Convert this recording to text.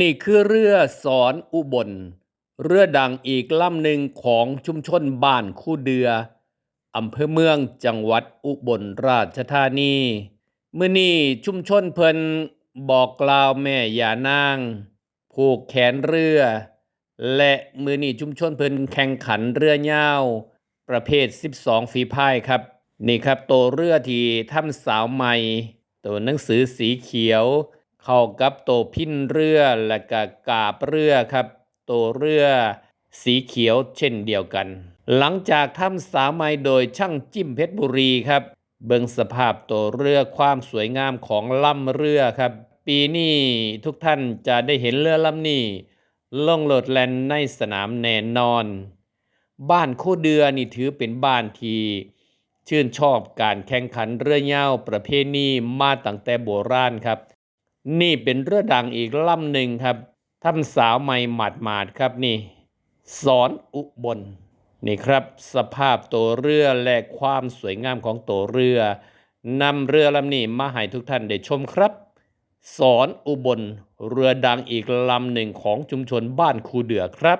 นี่คือเรือสอนอุบล เรือดังอีกลำหนึ่งของชุมชนบ้านคู่เดืออำเภอเมืองจังหวัดอุบลราชธานีมื้อนี้ชุมชนเพิ่นบอกกล่าวแม่ยานางผูกแขนเรือ และมือนี้ชุมชนเพิ่นแข่งขันเรือยาว ประเภท 12 ฝีพายครับ นี่ครับโตวเรือที่ทำสาวใหม่ ตัวหนังสือสีเขียว เข้ากับตัวพินเรือและก็กาบเรือครับ ตัวเรือสีเขียวเช่นเดียวกัน หลังจากทำสาวใหม่โดยช่างจิ้มเพชรบุรีครับ เบิงสภาพตัวเรือความสวยงามของลำเรือครับ ปีนี้ทุกท่านจะได้เห็นเรือลำนี้ล่องโหลดแลนในสนามแน่นอน บ้านโคเดือนี่ถือเป็นบ้านที่ชื่นชอบการแข่งขันเรือยาวประเพณีมาตั้งแต่โบราณครับ นี่เป็นเรือดังอีกลำหนึ่งครับทำสาวใหม่หมาดหมาดๆครับนี่ สอนอุบลนี่ครับสภาพตัวเรือและความสวยงามของตัวเรือนำเรือลำนี้มาให้ทุกท่านได้ชมครับ สอนอุบลเรือดังอีกลำหนึ่งของชุมชนบ้านคูเดือครับ